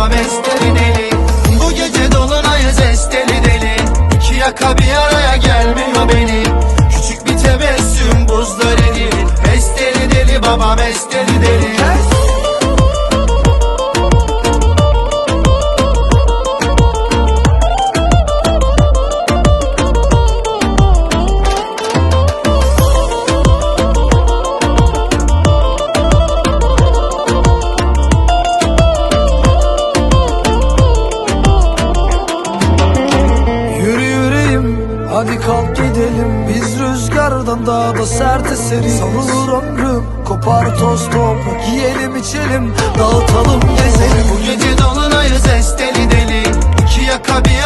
Tamam esteli deli. Bu gece dolunayız esteli deli. İki yaka bir araya gelmiyor beni. Küçük bir tebessüm buzlar eril Esteli deli babam esteli deli. Kes kalk gidelim Biz rüzgardan daha da sert eseriz Savrulur ömrüm kopar toz toprak Yiyelim içelim dağıtalım gezelim. Bu gece dolunayız esteli deli. İki yaka bir